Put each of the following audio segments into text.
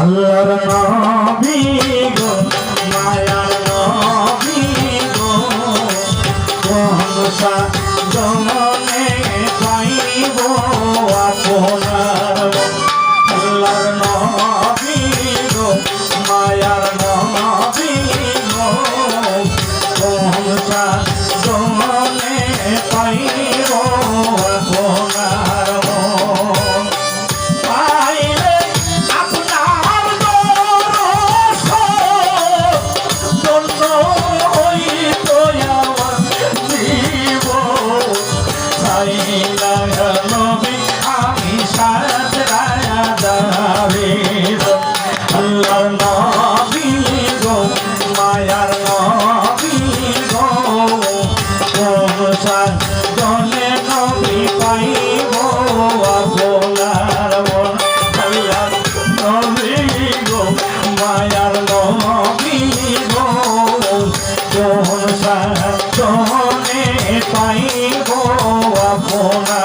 আল্লাহর নবী গো মায়ার নবী গো কোনসা জমনে পাইব আপনার। আল্লাহর নবী গো, মায়ার নবী সনে পাইব আপনা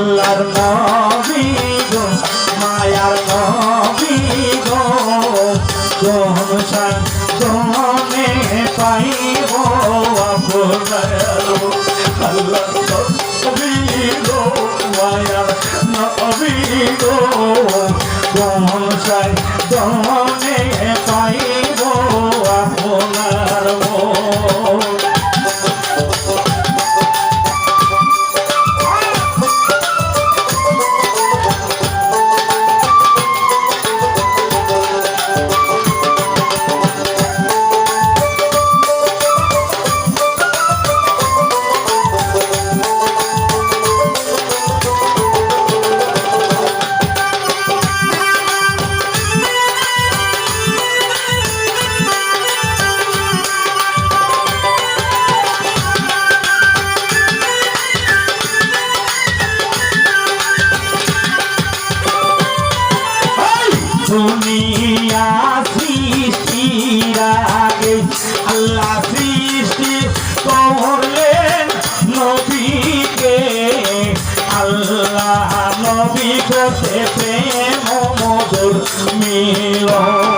আল্লাহর নবী গো, মায়ার নবী গো জনসান জনে পাইব আপনার। আল্লাহ নবী গো, মায়ার নবী গো জনসান দুনিয়া সৃষ্টির আগে আল্লাহ সৃষ্টি করলেন নবীকে। আল্লাহ নবী করতে প্রেম মধুর মিলন।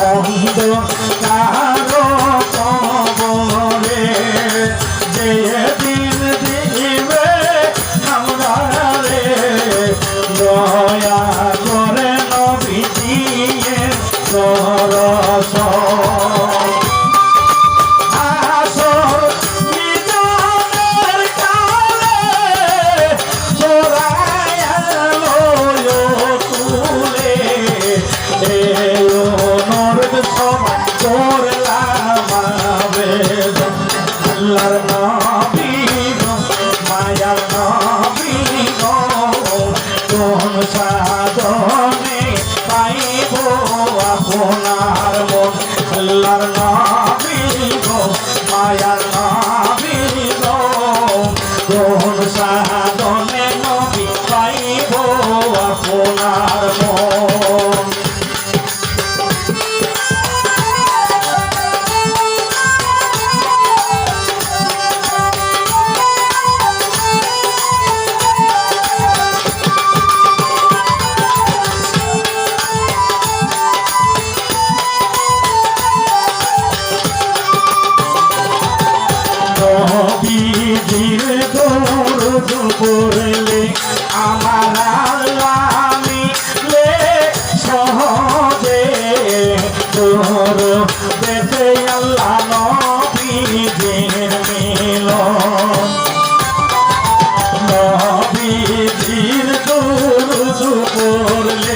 মন্দ করলে আমার আমি লে সহজে তোর দেশে আল্লাহ নবীজের মেল নবীজির দূর করলে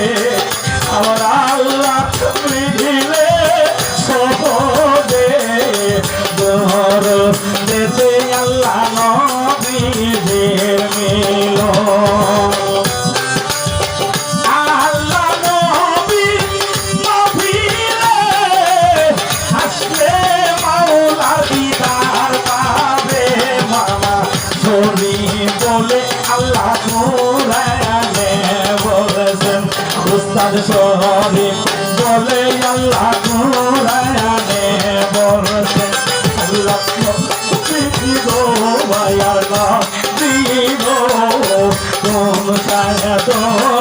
বাদ শহরে বলে আল্লাহ কোরআনে বলছে আল্লাহ তুমি গো ভাই আল্লাহ তোমার